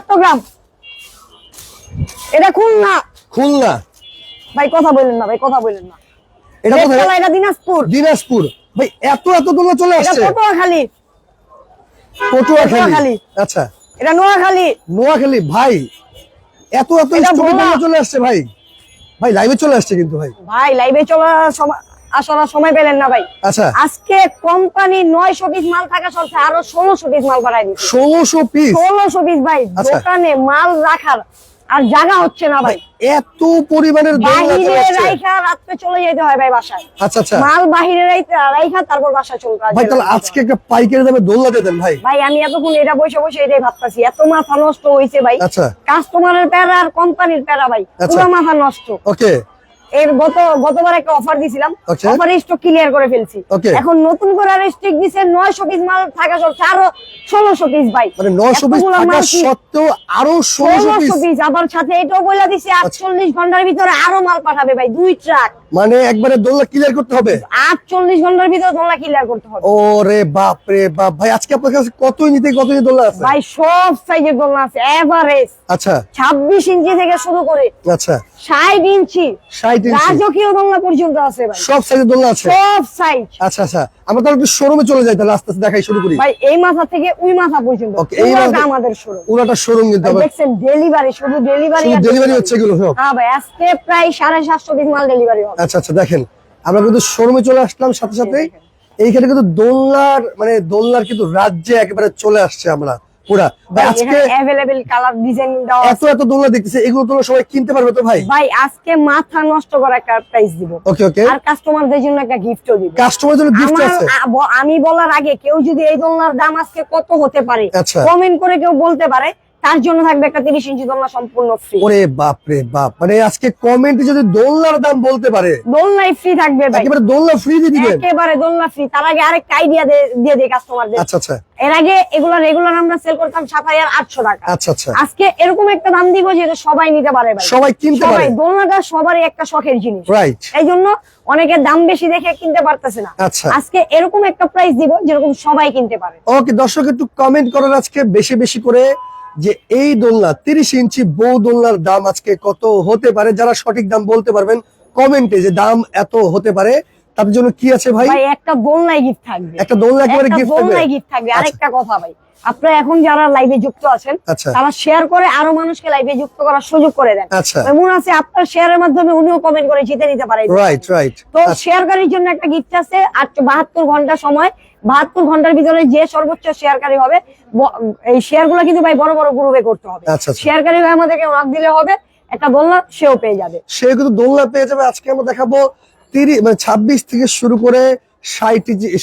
চট্টগ্রাম এটা খুলনা। খুলনা। ভাই কথা বললেন না ভাই কথা বললেন না। এটা কোথায়? এটা দিনাজপুর। দিনাজপুর। ভাই এত এত দোলনা চলে এটা আসছে? পটুয়াখালী। পটুয়াখালী। পটুয়াখালী। আচ্ছা। এটা নোয়াখালী। নোয়াখালী ভাই এত এত এটা চলে আসছে ভাই। ভাই লাইভে চলে আসছে কিন্তু ভাই। ভাই লাইভে সময় আসার সময় পেলেন না ভাই। আচ্ছা। আজকে কোম্পানি নয়শো পিস মাল থাকা চলছে আরও ষোলোশো পিস মাল বাড়াই দিচ্ছে। ষোলোশো পিস? ষোলোশো পিস ভাই আচ্ছা। দোকানে মাল রাখার আর জায়গা হচ্ছে না ভাই। এত পরিমাণের বাহিরে রাইখা রাত্রে চলে যেতে হয় ভাই বাসায়। আচ্ছা আচ্ছা। মাল বাহিরে রাইখা তারপর বাসায় চলতে হয় ভাই তাহলে আজকে একটা পাইকারি দামে দিয়ে দেন ভাই। ভাই আমি এতক্ষণ এটা বসে বসে এটাই ভাবতাছি এত মাথা নষ্ট হয়েছে ভাই। আচ্ছা। কাস্টমারের প্যারা আর কোম্পানির প্যারা ভাই। পুরো মাথা নষ্ট। ওকে এর গত গতবার একটা অফার দিছিলাম. অফার স্টক ক্লিয়ার করে ফেলছি। এখন নতুন করে আর স্টক দিছে নয়শো পিস মাল থাকা চলছে আরও ষোলোশো পিস ভাই। মানে নশো পিস এতগুলো থাকা সত্ত্বেও আরও ষোলোশো ষোলোশো পিস পিস আবার সাথে এটাও বলে দিছে আটচল্লিশ ঘণ্টার ভিতরে আরও মাল পাঠাবে ভাই দুই ট্রাক মানে একবারে দোলনা ক্লিয়ার করতে হবে? আটচল্লিশ ঘণ্টার ভিতরে তোমরা ক্লিয়ার করতে হবে। ওরে বাপ রে বাপ। ভাই আজকে আপনার কাছে কতই নিতে কতই দোলনা আছে? ভাই সব সাইজের দোলনা আছে এভারেজ আচ্ছা। ছাব্বিশ ইঞ্চি থেকে শুরু করে আচ্ছা। ষাট ইঞ্চি। ষাট ইঞ্চি। রাজকীয় দোলনা পর্যন্ত আছে ভাই। সব সাইজের দোলনা আছে? সব সাইজ আচ্ছা আচ্ছা। আমরা তাহলে একটু শোরুমে চলে যাই তাহলে আস্তে আস্তে দেখাই শুরু করি। ভাই এই মাথা থেকে ওই মাথা পর্যন্ত। Okay, এই মাথা- আমাদের শোরুম পুরোটা শোরুম কিন্তু আবার দেখছেন ডেলিভারি শুধু ডেলিভারি শুধু ডেলিভারি হচ্ছে এগুলো সব? হ্যাঁ ভাই আজকে প্রায় সাড়ে সাতশো পিস মাল ডেলিভারি হবে। আচ্ছা আচ্ছা দেখেন। আমরা কিন্তু শোরুমে চলে আসলাম সাথে সাথে এইখানে কিন্তু দোলনার মানে দোলনার কিন্তু রাজ্যে একেবারে চলে আসছে আমরা। পুরা। আজকে অ্যাভেলেবেল কালার ডিজাইন দেওয়া এত এত দোলনা দেখতেছে এগুলো তোমরা সবাই কিনতে পারবে তো ভাই? ভাই আজকে মাথা নষ্ট করা একটা প্রাইস দিব। ওকে ওকে আর কাস্টমারদের জন্য একটা গিফটও দিব। কাস্টমার জন্য গিফট আছে। আমি বলার আগে কেউ যদি এই দোলনার দাম আজকে কত হতে পারে আচ্ছা। কমেন্ট করে কেউ বলতে পারে তার জন্য থাকবে একটা তিরিশ ইঞ্চি দোলনা সম্পূর্ণ ফ্রি ওরে বাপ রে বাপ মানে আজকে কমেন্টে যদি দোলনার দাম বলতে পারে দোলনাই ফ্রি থাকবে ভাই। একেবারে দোলনা ফ্রি দিয়ে দিবেন? একেবারে দোলনা ফ্রি তার আগে আরেকটা আইডিয়া দিয়ে দেয় কাস্টমারদের আচ্ছা আচ্ছা। এর আগে এগুলো রেগুলার আমরা সেল করতাম সাত হাজার আটশো টাকা। আচ্ছা আচ্ছা। আজকে এরকম একটা দাম দিব যেটা সবাই নিতে পারে ভাই। সবাই কিনতে পারে। দোলনাটা সবারই একটা শখের জিনিস। রাইট এই জন্য অনেকে দাম বেশি দেখে কিনতে পারতেছে না। আচ্ছা। আজকে এরকম একটা প্রাইস দিব যেরকম সবাই কিনতে পারে। ওকে দর্শক একটু কমেন্ট করেন আজকে বেশি বেশি করে যে এই দোলনা তিরিশ ইঞ্চি বউ দোলনার দাম আজকে কত হতে পারে? যারা সঠিক দাম বলতে পারবেন কমেন্টে যে দাম এত হতে পারে তাদের জন্য কি আছে ভাই? একটা দোলনায় গিফট থাকবে। একটা দোলনা একেবারে গিফট থাকবে? গিফট থাকবে। আচ্ছা। আরেকটা কথা ভাই আপনারা এখন যারা লাইভে যুক্ত আছেন আচ্ছা। তারা শেয়ার করে আরও মানুষকে লাইভে যুক্ত করার সুযোগ করে দেন। আচ্ছা। এমন আছে আপনার শেয়ারের মাধ্যমে উনিও কমেন্ট করে জিতে নিতে পারে রাইট রাইট তো শেয়ারকারীর জন্য একটা গিফট আছে আট বাহাত্তর ঘণ্টা সময় বাহাত্তর ঘণ্টার ভিতরে যে সর্বোচ্চ শেয়ারকারী হবে এই শেয়ারগুলো কিন্তু ভাই বড় বড় গ্রুপে করতে হবে। আচ্ছা, আচ্ছা। শেয়ারকারী ভাই আমাদেরকে রাখ দিলে হবে একটা দোলনা সেও পেয়ে যাবে। সে কিন্তু দোলনা পেয়ে যাবে। আজকে আমরা দেখাবো তিরিশ মানে ছাব্বিশ থেকে শুরু করে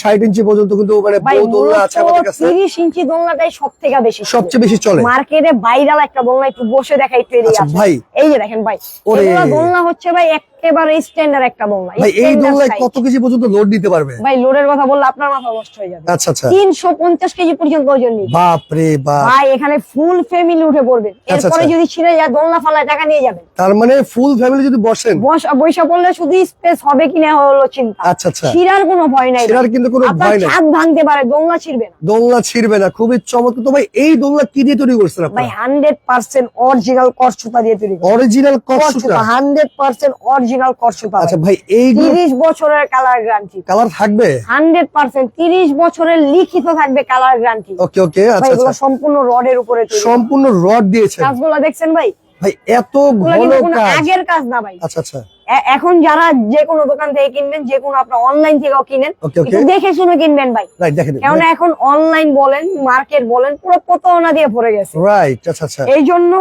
ষাট ইঞ্চি পর্যন্ত কিন্তু মানে ভাই দোলনা আছে আমাদের কাছে। তিরিশ ইঞ্চি দোলনাটাই সব থেকে বেশি সবচেয়ে বেশি চলে। মার্কেটে বাইরাল একটা দোলনা একটু বসে দেখা একটু এরিয়া ভাই। এই যে দেখেন ভাই ওরে। এগুলো দোলনা হচ্ছে ভাই একেবারে স্ট্যান্ডার্ড একটা দোলনা ভাই। এই দোলনায় কত কেজি পর্যন্ত লোড নিতে পারবে? ভাই লোডের কথা বললে আপনার মাথা নষ্ট হয়ে যাবে। আচ্ছা আচ্ছা। তিনশো পঞ্চাশ কেজি পর্যন্ত ওজন নিবে। বাপ রে বাপ। ভাই এখানে ফুল ফ্যামিলি উঠে পড়বেন আচ্ছা, এরপরে আচ্ছা। যদি ছিঁড়ে যায় দোলনা ফালায় টাকা নিয়ে যাবেন। তার মানে ফুল ফ্যামিলি যদি বসেন? বসা পড়লে শুধু স্পেস হবে কিনা হলো চিন্তা। আচ্ছা আচ্ছা। ছিঁড়ার কোনো ভয় নাই ছেঁড়ার কিন্তু কোনো ভয় নেই। ভাঙতে পারে দোলনা ছিঁড়বে না। দোলনা ছিড়বে না। খুবই চমৎকার। তো ভাই এই দোলনা কি দিয়ে তৈরি করছেন ভাই আপনারা হান্ড্রেড পার্সেন্ট অরিজিনাল করসুতা দিয়ে তৈরি। অরিজিনাল কষ্টটা হান্ড্রেড পার্সেন্ট অরিজিনাল করসুতা আচ্ছা ভাই এইগুলো তিরিশ বছরের কালার গ্যারান্টি কালার থাকবে? হান্ড্রেড পার্সেন্ট তিরিশ বছরের লিখিত থাকবে কালার গ্যারান্টি ওকে ওকে আচ্ছা এগুলো আচ্ছা। সম্পূর্ণ রডের উপরে তৈরি। সম্পূর্ণ রড দিয়েছেন। কাজগুলো দেখছেন ভাই? ভাই এত কাজ। আগের কাজ না ভাই। আচ্ছা আচ্ছা। এখন যারা যে কোনো দোকান থেকে কিনবেন যে কোনো আপনার অনলাইন থেকেও কিনেন দেখে শুনে কিনবেন ভাই। কেননা এখন অনলাইন বলেন মার্কেট বলেন পুরো প্রতারণা দিয়ে ভরে গেছে। রাইট আচ্ছা আচ্ছা। এই জন্য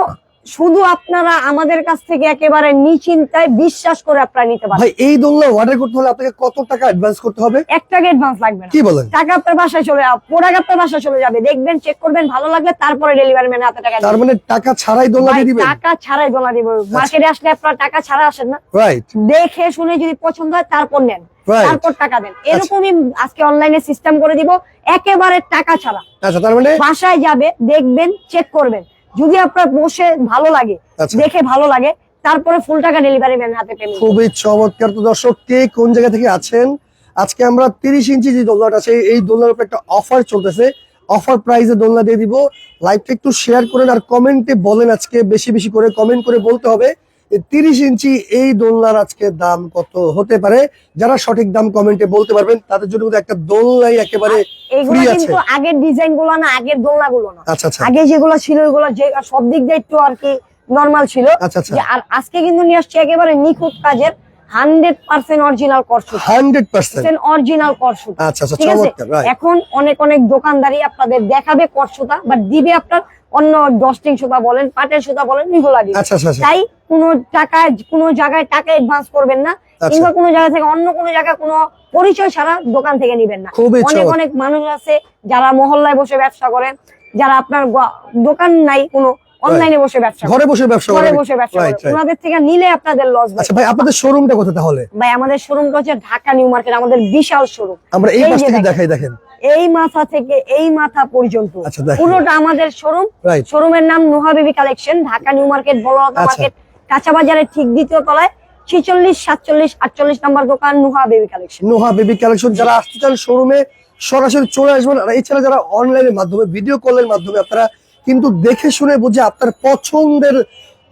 শুধু আপনারা আমাদের কাছ থেকে একেবারে নিশ্চিন্তায় বিশ্বাস করে আপনারা নিতে পারেন ভাই এই দোলনা অর্ডার করতে হলে আপনাকে কত টাকা অ্যাডভান্স করতে হবে? এক টাকা অ্যাডভান্স লাগবে না। কি বলেন? টাকা আপনার বাসায় চলে যাবে প্রোডাক্ট আপনার বাসায় চলে যাবে। দেখবেন চেক করবেন ভালো লাগলে তারপরে ডেলিভারি ম্যান হাতে টাকা তার মানে টাকা ছাড়াই দোলনা দিয়ে দিবেন? টাকা ছাড়াই দোলা দিব। মার্কেটে আসলে আপনার টাকা ছাড়া আসেন না। রাইট দেখে শুনে যদি পছন্দ হয় তারপর নেন। তারপর টাকা দেন। এরকমই আজকে অনলাইনে সিস্টেম করে দিব। একেবারে টাকা ছাড়া। আচ্ছা তার মানে বাসায় যাবে দেখবেন চেক করবেন। যদি আপনার বসে ভালো লাগে আচ্ছা। দেখে ভালো লাগে তারপরে ফুল টাকা ডেলিভারি ম্যান হাতে পেমেন্ট খুবই চমৎকার। তো দর্শক কে কোন জায়গা থেকে আছেন? আজকে আমরা তিরিশ ইঞ্চি যে দোলনাটা আছে এই দোলনার উপর একটা অফার চলতেছে। অফার প্রাইসে দোলনা দিয়ে দিব। লাইভটা একটু শেয়ার করেন আর কমেন্টে বলেন আজকে বেশি বেশি করে কমেন্ট করে বলতে হবে। তিরিশ ইঞ্চি এই দোলনার আজকে দাম কত হতে পারে? যারা সঠিক দাম কমেন্টে বলতে পারবেন তাদের জন্য একটা দোলনাই একেবারে free আছে। আগের ডিজাইনগুলো না আগের দোলনা গুলো না। আচ্ছা আচ্ছা। আগে যেগুলো ছিল ওগুলো যে সব দিক দিয়ে একটু আর কি নর্মাল ছিল। আচ্ছা আচ্ছা। আর আজকে কিন্তু নিয়ে আসছে একেবারে নিখুঁত কাজের hundred percent original করসুট। Hundred percent? Original করসুট। আচ্ছা আচ্ছা ঠিক আছে? এখন অনেক অনেক দোকানদারি আপনাদের দেখাবে করসুতা বা দিবে আপনার অন্য ডস্টিং সুতা বলেন পাটের সুতা বলেন এগুলা দিবে। আচ্ছা তাই কোনো টাকায় কোনো জায়গায় টাকা অ্যাডভান্স করবেন না। কিংবা কোনো জায়গা থেকে অন্য কোনো জায়গায় কোনো পরিচয় ছাড়া দোকান থেকে নিবেন না। অনেক অনেক মানুষ আছে যারা মহল্লায় বসে ব্যবসা করেন যারা আপনার দোকান নাই কোনো অনলাইনে বসে ব্যবসা ঘরে বসে ব্যবসা ঘরে বসে ব্যবসা. ওনাদের থেকে নিলে আপনাদের লস আচ্ছা ভাই আপনাদের শোরুমটা কোথায় তাহলে? ভাই আমাদের শোরুমটা হচ্ছে ঢাকা নিউ মার্কেট আমাদের বিশাল শোরুম আমরা এই পাশ থেকে দেখাই দেখেন। এই মাথা থেকে এই মাথা পর্যন্ত। আচ্ছা, পুরোটা আমাদের শোরুম শোরুমের নাম Noha baby collection Dhaka new market বড়লতা আচ্ছা। মার্কেট কাঁচা বাজারের ঠিক দ্বিতীয় তলায় ছিচল্লিশ সাতচল্লিশ আটচল্লিশ নম্বর দোকান Noha baby collection. Noha baby collection যারা আসতে চান শোরুমে সরাসরি চলে আসবেন। আর এছাড়া যারা অনলাইনের মাধ্যমে ভিডিও কলের মাধ্যমে আপনারা কিন্তু দেখে শুনে বুঝে আপনার পছন্দের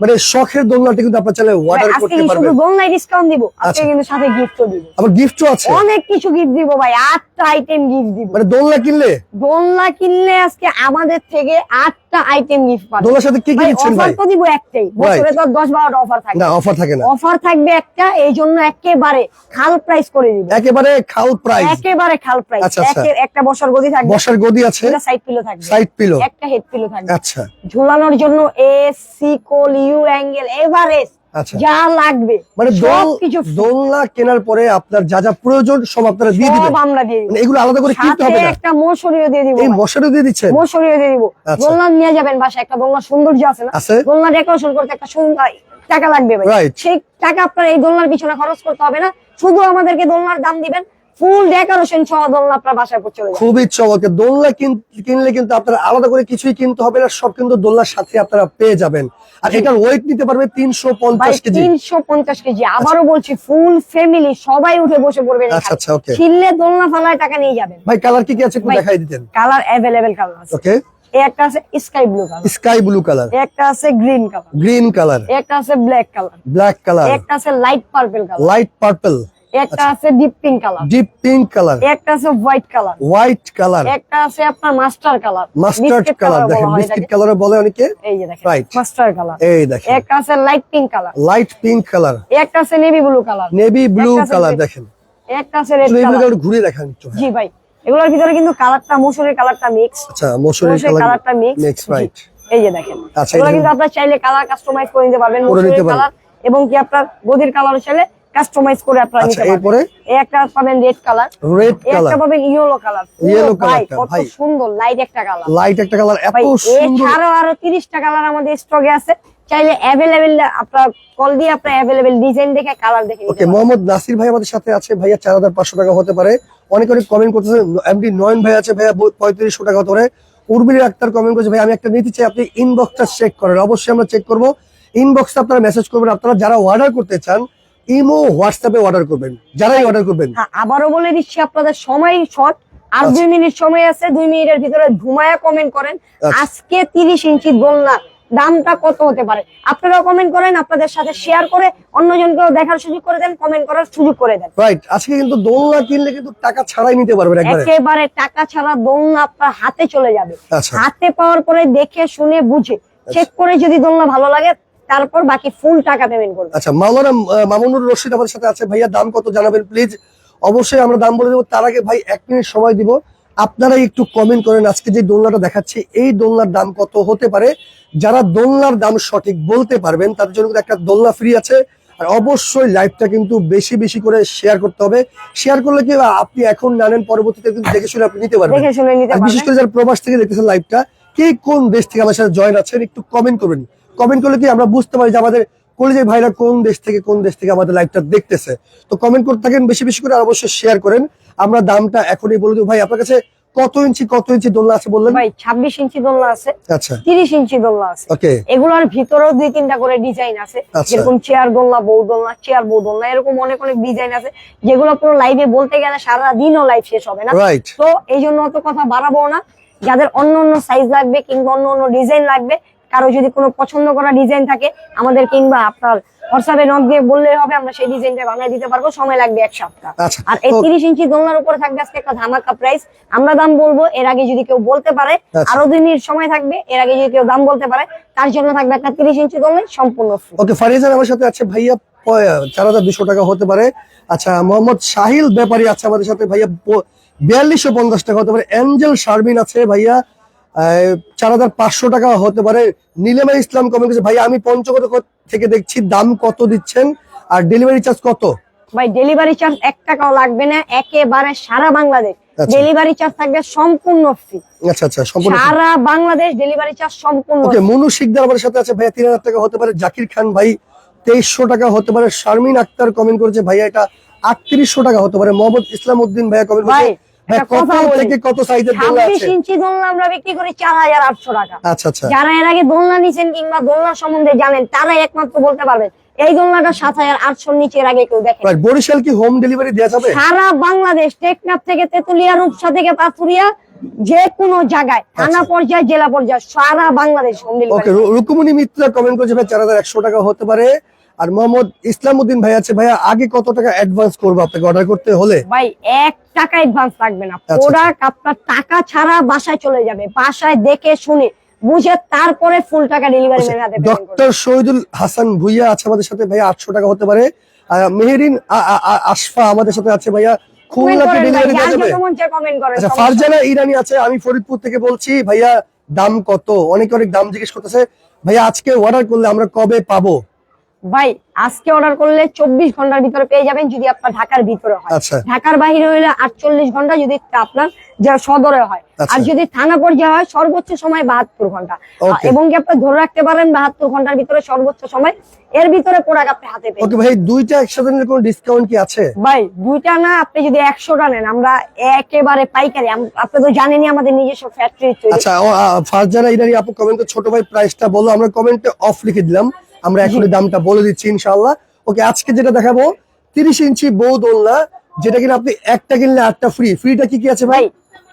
মানে শখের দোলনাটি কিন্তু আপনার চাইলে অর্ডার করতে কি শুধু পারবেন। দোলনায় ডিসকাউন্ট দিব? আজকে আচ্ছা। কিন্তু সাথে গিফটও দিব। আবার গিফটও আছে? অনেক কিছু গিফট দিব ভাই আটটা আইটেম গিফট দিব। মানে দোলনা কিনলে? দোলনা কিনলে আজকে আমাদের থেকে আটটা আইটেম গিফট পাবে। দোলনার সাথে কি কি ভাই দিচ্ছেন অফার ভাই? তো দিব একটাই। বছরে তো দশ বারোটা অফার থাকে। না অফার থাকে না। অফার থাকবে একটা এই জন্য একেবারে খাল প্রাইস করে দিব। একেবারে খাল প্রাইস একেবারে খাল প্রাইস আচ্ছা, আচ্ছা। একটা বছর গদি থাকবে। বসার গদি আছে। একটা সাইড পিলো থাকবে। সাইড পিলো একটা হেড পিলো থাকবে। আচ্ছা। ঝুলানোর জন্য এস সিকোল ইউ অ্যাঙ্গেল এভারেস্ট আচ্ছা। যা লাগবে মানে দোল কিছু দোলনা কেনার পরে আপনার যা যা প্রয়োজন সব আপনারা দিয়ে দিবেন। সব আমরা দিয়ে দিব মানে এগুলো আলাদা করে কিনতে হবে না। একটা মশুরিও দিয়ে দিব এই। দিয়ে দিচ্ছেন? মশুরিও দিয়ে দিব। আচ্ছা। দোলনা নিয়ে যাবেন বাসায় একটা দোলনা সৌন্দর্য আছে না? দোলনা ডেকোরেশন করতে একটা সুন্দর টাকা লাগবে ভাই. সেই টাকা আপনার এই দোলনার পিছনে খরচ করতে হবে না। শুধু আমাদেরকে দোলনার দাম দিবেন ফুল ডেকোরেশন সহ দোলনা আপনার বাসায় চলে যাবে। খুবই চমৎকার। দোলনা কিনলে কিন্তু আপনারা আলাদা করে কিছুই কিনতে হবে না সব কিন্তু দোলনার সাথে আপনারা পেয়ে যাবেন। আর এটার ওয়েট নিতে পারবে তিনশো ভাই পঞ্চাশ কেজি। তিনশো পঞ্চাশ কেজি। আবারও বলছি ফুল ফ্যামিলি সবাই উঠে বসে পড়বেন আচ্ছা আচ্ছা ওকে ছিললে দোলনা ফালায় টাকা নিয়ে যাবেন। ভাই কালার কি কি আছে একটু দেখাই দিতেন। কালার অ্যাভেলেবেল কালার আছে। ওকে একটা আছে sky blue colour sky blue colour একটা আছে গ্রিন কালার গ্রিন কালার একটা আছে ব্ল্যাক কালার ব্ল্যাক কালার একটা আছে light purple colour light purple একটা আছে deep pink colour deep pink colour একটা আছে হোয়াইট কালার হোয়াইট কালার একটা আছে আপনার মাস্টার কালার মাস্টার্ড কালার দেখেন বিস্কিট কালার বলে অনেকে। এই যে দেখেন Right. মাস্টার কালার এই দেখেন। একটা আছে light pink colour light pink colour একটা আছে navy blue colour navy blue colour দেখেন। একটা আছে রেড কালার ঘুরে দেখান একটু জি ভাই এগুলোর ভিতরে কিন্তু কালারটা মসুরের কালারটা মিক্স আচ্ছা মসুরের কালারটা মিক্স রাইট এই যে দেখেন। আচ্ছা, এগুলো কিন্তু আপনার চাইলে কালার কাস্টমাইজ করে নিতে পারবেন মসুরের কালার এবং কি আপনার গদির কালার চাইলে কাস্টমাইজ করে আপনারা আচ্ছা, নিতে এরপরে? পারবেন। এই একটা পাবেন রেড কালার রেড কালার একটা পাবেন ইয়েলো কালার Yellow ভাই কত সুন্দর লাইট একটা কালার লাইট একটা কালার এত সুন্দর। এছাড়াও আরও তিরিশটা কালার আমাদের স্টকে আছে। চাইলে অ্যাভেলেবেল আপনার কল দিয়ে আপনার অ্যাভেলেবেল ডিজাইন দেখে কালার দেখে ওকে মোহাম্মদ নাসির ভাই আমাদের সাথে আছে। ভাইয়া চার হাজার পাঁচশো টাকা হতে পারে। অনেক অনেক কমেন্ট করতেছে। এমডি নয়ন ভাই আছে। ভাইয়া পঁয়ত্রিশশো টাকা হতে পারে। উর্মিলি আক্তার কমেন্ট করছে ভাই আমি একটা নিতে চাই। আপনি ইনবক্সটা চেক করেন। অবশ্যই আমরা চেক করব। ইনবক্সে আপনারা মেসেজ করবেন। আপনারা যারা অর্ডার করতে চান ইমো হোয়াটসঅ্যাপে অর্ডার করবেন। যারাই অর্ডার করবেন। হ্যাঁ আবারও বলে দিচ্ছি আপনাদের সময় শর্ট আর আচ্ছা। দুই মিনিট সময় আছে দুই মিনিটের ভিতরে ঘুমায়া কমেন্ট করেন। আচ্ছা। আজকে তিরিশ ইঞ্চি দোলনা দামটা কত হতে পারে? আপনারাও কমেন্ট করেন আপনাদের সাথে শেয়ার করে অন্যজনকেও দেখার সুযোগ করে দেন কমেন্ট করার সুযোগ করে দেন। রাইট আজকে কিন্তু দোলনা কিনলে কিন্তু টাকা ছাড়াই নিতে পারবেন একবারে। একেবারে টাকা ছাড়া দোলনা আপনার হাতে চলে যাবে। আচ্ছা। হাতে পাওয়ার পরে দেখে শুনে বুঝে। চেক করে যদি দোলনা ভালো লাগে তারপর বাকি ফুল টাকা পেমেন্ট করবে। আচ্ছা মাওলানা মামুনুর রশিদ আমাদের সাথে আছে। ভাইয়া দাম কত জানাবেন প্লিজ অবশ্যই আমরা দাম বলে দেবো। তার আগে ভাই এক মিনিট সময় দিব। আপনারা একটু কমেন্ট করেন আজকে যে দোলনাটা দেখাচ্ছি এই দোলনার দাম কত হতে পারে? যারা দোলনার দাম সঠিক বলতে পারবেন তাদের জন্য একটা দোলনা ফ্রি আছে। আর অবশ্যই লাইভটা কিন্তু বেশি বেশি করে শেয়ার করতে হবে। শেয়ার করলে কি আপনি এখন জানেন পরবর্তীতে কিন্তু দেখে শুনে আপনি নিতে পারবেন। বিশেষ করে যারা প্রবাস থেকে দেখতেছেন লাইভটা কে কোন দেশ থেকে আমার সাথে জয়েন আছেন একটু কমেন্ট করবেন। কমেন্ট করলে কি আমরা বুঝতে পারি যে আমাদের কলেজের ভাইরা কোন দেশ থেকে কোন দেশ থেকে আমাদের লাইভটা দেখতেছে? তো কমেন্ট করতে থাকেন বেশি বেশি করে আর অবশ্যই শেয়ার করেন। আমরা দামটা এখনই বলে দেবো। ভাই আপনার কাছে কত ইঞ্চি কত ইঞ্চি দোলনা আছে বললেন? ভাই ছাব্বিশ ইঞ্চি দোলনা আছে আচ্ছা। তিরিশ ইঞ্চি দোলনা আছে। ওকে। এগুলোর ভিতরেও দুই তিনটা করে ডিজাইন আছে। আচ্ছা। যেরকম চেয়ার দোলনা বউ দোলনা চেয়ার বউ দোলনা এরকম অনেক অনেক ডিজাইন আছে। যেগুলো পুরো লাইভে বলতে গেলে সারা দিনও লাইভ শেষ হবে না। তো এই জন্য অত কথা বাড়াবো না। যাদের অন্য অন্য সাইজ লাগবে কিংবা অন্য অন্য ডিজাইন লাগবে কারও যদি কোনো পছন্দ করা ডিজাইন থাকে আমাদের কিংবা আপনার হোয়াটসঅ্যাপে নক দিয়ে বললে হবে আমরা সেই ডিজাইনটা বানিয়ে দিতে পারব সময় লাগবে এক সপ্তাহ। আচ্ছা, আর এই তিরিশ ইঞ্চি দোলনার উপরে থাকবে আজকে একটা ধামাকা প্রাইস আমরা দাম বলব এর আগে যদি কেউ বলতে পারে আচ্ছা। আরও দিনের সময় থাকবে এর আগে যদি কেউ দাম বলতে পারে তার জন্য থাকবে একটা তিরিশ ইঞ্চি দোলনা সম্পূর্ণ। ওকে ফারিজান আমার সাথে আছে ভাইয়া চার হাজার দুশো টাকা হতে পারে। আচ্ছা মোহাম্মদ সাহিল ব্যাপারী আছে আমাদের সাথে ভাইয়া বিয়াল্লিশশো পঞ্চাশ টাকা হতে পারে। অ্যাঞ্জেল শারমিন আছে ভাইয়া। চার হাজার পাঁচশো টাকা হতে পারে। নীলেমা ইসলাম কমেন্ট করেছে ভাইয়া আমি পঞ্চগত থেকে দেখছি দাম কত দিচ্ছেন? আর ডেলিভারি চার্জ কত? ভাই ডেলিভারি চার্জ এক টাকাও লাগবে না একেবারে সারা বাংলাদেশ। আচ্ছা। ডেলিভারি চার্জ থাকবে সম্পূর্ণ ফ্রি আচ্ছা আচ্ছা সম্পূর্ণ সারা বাংলাদেশ ডেলিভারি চার্জ সম্পূর্ণ ওকে মনু শিকদার আমাদের সাথে আছে ভাইয়া তিন হাজার টাকা হতে পারে। জাকির খান ভাই তেইশশো টাকা হতে পারে। শারমিন আক্তার কমেন্ট করেছে ভাইয়া এটা আটত্রিশশো টাকা হতে পারে। মোহাম্মদ ইসলাম উদ্দিন ভাইয়া কমেন্ট ভাই, করেছে কত কথা বলি। থেকে কত সাইজের দোলনা ছাব্বিশ আছে? ইঞ্চি দোলনা আমরা বিক্রি করি চার হাজার আটশো টাকা। আচ্ছা আচ্ছা। যারা এর আগে দোলনা নিছেন কিংবা দোলনার সম্বন্ধে জানেন তারাই একমাত্র বলতে পারবেন এই দোলনাটা সাত হাজার আটশোর নিচে এর আগে কেউ দেখে বরিশাল কি হোম ডেলিভারি দেওয়া যাবে? সারা বাংলাদেশ টেকনাফ থেকে তেতুলিয়া রূপসা থেকে পাথুরিয়া যে কোনো জায়গায় থানা পর্যায়ে জেলা পর্যায়ে সারা Bangladesh home delivery Rukumoni Mitra comment করেছে চার হাজার একশো টাকা হতে পারে। আর মোহাম্মদ ইসলাম উদ্দিন ভাই আছে ভাইয়া আগে কত টাকা অ্যাডভান্স করব আপনাকে অর্ডার করতে হলে? ভাই এক টাকা অ্যাডভান্স লাগবে না। আচ্ছা। প্রোডাক্ট আপনার টাকা ছাড়া বাসায় চলে যাবে। বাসায় দেখে শুনে বুঝে তারপরে ফুল টাকা ডেলিভারি ম্যান হাতে ডক্টর শহীদুল হাসান ভুইয়া আছে আমাদের সাথে ভাইয়া আটশো টাকা হতে পারে। মেহেরিন আশফা আমাদের সাথে আছে ভাইয়া। ডেলিভারি দেওয়া যাবে। আচ্ছা ফারজানা ইরানি আছে আমি ফরিদপুর থেকে বলছি ভাইয়া দাম কত? অনেক অনেক দাম জিজ্ঞেস করতেছে ভাইয়া আজকে অর্ডার করলে আমরা কবে পাবো? ভাই আজকে অর্ডার করলে চব্বিশ ঘণ্টার ভিতরে পেয়ে যাবেন যদি আপনার ঢাকার ভিতরে হয়। আচ্ছা। ঢাকার বাইরে হলে আটচল্লিশ ঘণ্টা যদি আপনার যা সদরে হয়। আচ্ছা। আর যদি থানা পর্যায়ে হয় সর্বোচ্চ সময় বাহাত্তর ঘণ্টা। এবং কি আপনি ধরে রাখতে পারেন বাহাত্তর ঘণ্টার ভিতরে সর্বোচ্চ সময়। এর ভিতরে প্রোডাক্ট আপনি হাতে পেয়ে ওকে ভাই দুইটা একসাথে নিলে কোনো ডিসকাউন্ট কি আছে? ভাই দুইটা না আপনি যদি একশোটা নেন আমরা একেবারে পাইকারি। আপনি তো জানেনই আমাদের নিজস্ব ফ্যাক্টরি আচ্ছা আ, ফারজানা ইরানি আপু কমেন্টে ছোট ভাই প্রাইসটা বলো। আমরা কমেন্টে অফ লিখে দিলাম। আমরা এখনই দামটা বলে দিচ্ছি ইনশাআল্লাহ ওকে আজকে যেটা দেখাবো তিরিশ ইঞ্চি বউ দোলনা যেটা কিনা আপনি একটা কিনলে আটটা ফ্রি ফ্রিটা কি কি আছে ভাই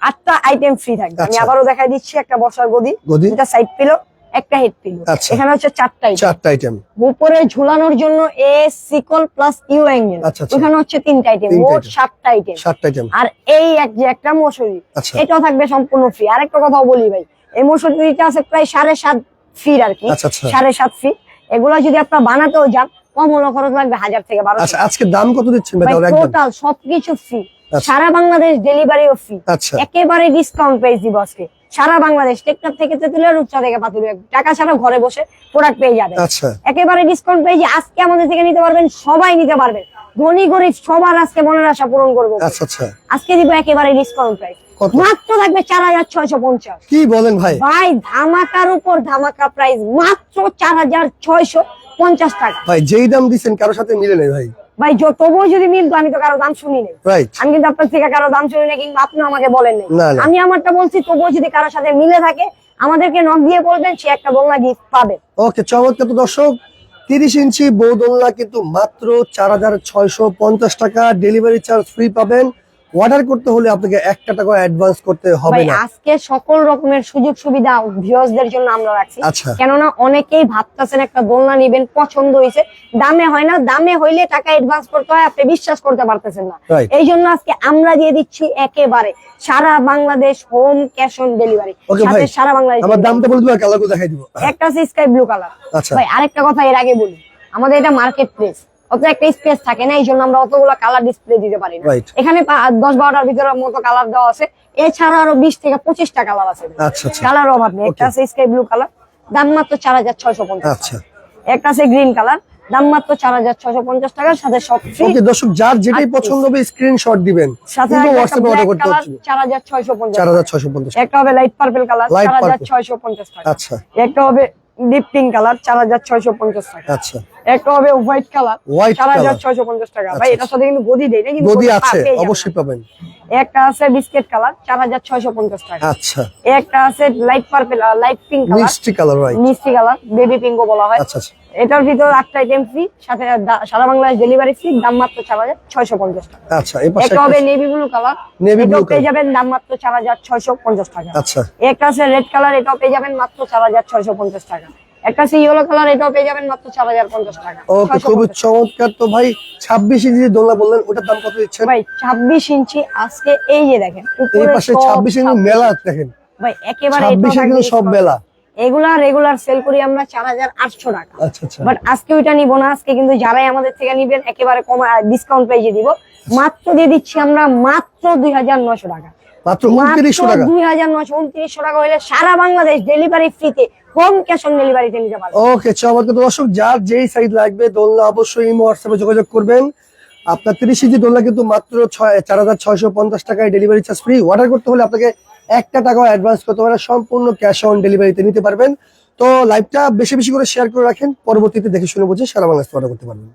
আটটা আইটেম ফ্রি থাকবে আমি আচ্ছা। আবারও দেখাই দিচ্ছি একটা বসার গদি গদি। দুটা সাইড পিলো একটা হেড পিলো আচ্ছা। এখানে হচ্ছে চারটা। চারটা আইটেম উপরে ঝুলানোর জন্য এ সিকল প্লাস ইউ অ্যাঙ্গেল। ওখানে হচ্ছে তিনটা আইটেম মোট সাতটা আইটেম সাতটা আইটেম আর এই এক যে একটা মশুরি আচ্ছা। এটাও থাকবে সম্পূর্ণ ফ্রি আরেকটা কথাও বলি ভাই এই মশুরিটা আছে প্রায় সাড়ে সাত ফিট আর কি। সাড়ে সাত ফিট এগুলো যদি আপনার বানাতেও যান কম হলো খরচ লাগবে হাজার থেকে বারোশো। আচ্ছা আজকে দাম কত দিচ্ছেন টোটাল সবকিছু ফ্রি আচ্ছা। সারা বাংলাদেশ ডেলিভারিও ফ্রি আচ্ছা। একেবারে ডিসকাউন্ট দিব আজকে। সারা বাংলাদেশ টেকনাফ থেকে তেতুলিয়া রূপসা থেকে পাতুলিয়া টাকা ছাড়া ঘরে বসে প্রোডাক্ট পেয়ে যাবেন। আচ্ছা। একেবারে ডিসকাউন্ট পেয়ে যে আজকে আমাদের থেকে নিতে পারবেন সবাই নিতে পারবেন ধনী গরিব সবার আজকে মনের আশা পূরণ করব। আজকে দিব একেবারে ডিসকাউন্ট প্রাইস? মাত্র থাকবে চার হাজার ছয়শো পঞ্চাশ। কি বলেন ভাই? ভাই ধামাকার উপর ধামাকা প্রাইস মাত্র চার হাজার ছয়শো পঞ্চাশ টাকা। ভাই যেই দাম দিচ্ছেন কারোর সাথে মিলে নেই ভাই। ভাই তবুও যদি মিলতো আমি তো কারও দাম শুনি নাই। আমি কিন্তু আপনার থেকে কারও দাম শুনি না কিংবা আপনি আমাকে বলেন নাই। আমি আমারটা বলছি তবুও যদি কারোর সাথে মিলে থাকে আমাদেরকে নক দিয়ে বলবেন সে একটা দোলনা গিফট পাবে। ওকে চমৎকার। তো দর্শক তিরিশ ইঞ্চি বউ দোলনা কিন্তু মাত্র চার হাজার ছয়শো পঞ্চাশ টাকা। ডেলিভারি চার্জ ফ্রি পাবেন। অর্ডার করতে হলে আপনাকে একটা টাকা অ্যাডভান্স করতে হবে না। আজকে সকল রকমের সুযোগ সুবিধা ভিউয়ার্সদের জন্য আমরা রাখছি। আচ্ছা। কেননা অনেকেই ভাবতেছেন একটা দোলনা নিবেন পছন্দ হয়েছে দামে হয় না দামে হইলে টাকা অ্যাডভান্স করতে হয় আপনি বিশ্বাস করতে পারতেছেন না। এই জন্য আজকে আমরা দিয়ে দিচ্ছি একেবারে সারা Bangladesh home cash on delivery ভাই সারা বাংলাদেশ আমার দামটা বলে দিবা দেখাই দিব। একটা আছে স্কাই ব্লু কালার আচ্ছা। ভাই আরেকটা কথা এর আগে বলি। আমাদের এটা মার্কেট প্লেস অত একটা স্পেস থাকে না এই জন্য আমরা অতগুলো কালার ডিসপ্লে দিতে পারি না। এখানে দশ বারোটার ভিতরে মতো কালার দেওয়া আছে। এছাড়া আরও বিশ থেকে পঁচিশটা কালার আছে। কালার অভাব নেই একটা আছে স্কাই ব্লু কালার দাম মাত্র চার হাজার ছয়শো পঞ্চাশ আচ্ছা। একটা আছে গ্রিন কালার দাম মাত্র চার হাজার ছয়শো পঞ্চাশ টাকার সাথে সব দর্শক যার যেটাই। পছন্দ হবে স্ক্রিনশট দিবেন। সাথে চার হাজার ছয়শো পঞ্চাশ চার হাজার ছয়শো পঞ্চাশ একটা হবে লাইট পার্পল কালার চার হাজার ছয়শো পঞ্চাশ টাকা। আচ্ছা। একটা হবে ডিপ পিঙ্ক কালার চার হাজার ছয়শো পঞ্চাশ টাকা। আচ্ছা। একটা হবে হোয়াইট কালার চার হাজার ছয়শো পঞ্চাশ টাকা। ভাই আচ্ছা, এটার সাথে কিন্তু গদি দেয় না গদি গদি আছে অবশ্যই পাবেন। একটা আছে বিস্কিট কালার চার হাজার ছয়শো পঞ্চাশ টাকা। আচ্ছা। একটা আছে light purple light pink colour মিষ্টি কালার মিষ্টি কালার বেবি পিঙ্কও বলা হয়। আচ্ছা আচ্ছা। এটার ভিতর আটটা আইটেম ফ্রি সাথে সারা বাংলাদেশ ডেলিভারি ফ্রি দাম মাত্র চার হাজার ছয়শো পঞ্চাশ টাকা। আচ্ছা হবে নেভি ব্লু কালার এটাও blue পেয়ে যাবেন দাম মাত্র চার হাজার ছয়শো পঞ্চাশ টাকা। আচ্ছা। একটা আছে রেড কালার এটাও পেয়ে যাবেন মাত্র চার হাজার ছয়শো পঞ্চাশ টাকা। একটা ইয়েলো কালার এটাও পেয়ে যাবেন মাত্র চার হাজার পঞ্চাশ টাকা। ওকে খুবই চমৎকার। তো ভাই ছাব্বিশ ইঞ্চি বললেন ওটার দাম কত দিচ্ছেন? ভাই ছাব্বিশ ইঞ্চি আজকে এই যে দেখেন এই পাশে ছাব্বিশ ইঞ্চি 26 মেলা দেখেন। ভাই একেবারে ছাব্বিশে সব। মেলা। এগুলা রেগুলার সেল করি আমরা চার হাজার আটশো টাকা। আচ্ছা আচ্ছা। বাট আজকে ওইটা নিব না আজকে কিন্তু যারাই আমাদের থেকে নিবেন একেবারে কম ডিসকাউন্ট প্রাইজে দিব। মাত্র দিয়ে দিচ্ছি আমরা মাত্র দুই হাজার নশো টাকা। মাত্র উনত্রিশশো টাকা? দুই হাজার নশো উনত্রিশশো টাকা সারা বাংলাদেশ ডেলিভারি ফ্রিতে হোম ক্যাশ অন ডেলিভারিতে নিতে পারবেন। ওকে চমৎকার তো দর্শক যার যেই সাইজ লাগবে দোলনা অবশ্যই ইমো হোয়াটসঅ্যাপে যোগাযোগ করবেন। আপনার তিরিশ ইঞ্চি দোলনা কিন্তু মাত্র ছয় চার হাজার ছয়শো পঞ্চাশ টাকায় ডেলিভারি চার্জ ফ্রি অর্ডার করতে হলে আপনাকে একটা টাকাও অ্যাডভান্স করতে পারেন সম্পূর্ণ ক্যাশ অন ডেলিভারিতে নিতে পারবেন। তো লাইভটা বেশি বেশি করে শেয়ার করে রাখেন, পরবর্তীতে দেখে শুনে বুঝে সারা বাংলাদেশ অর্ডার করতে পারবেন।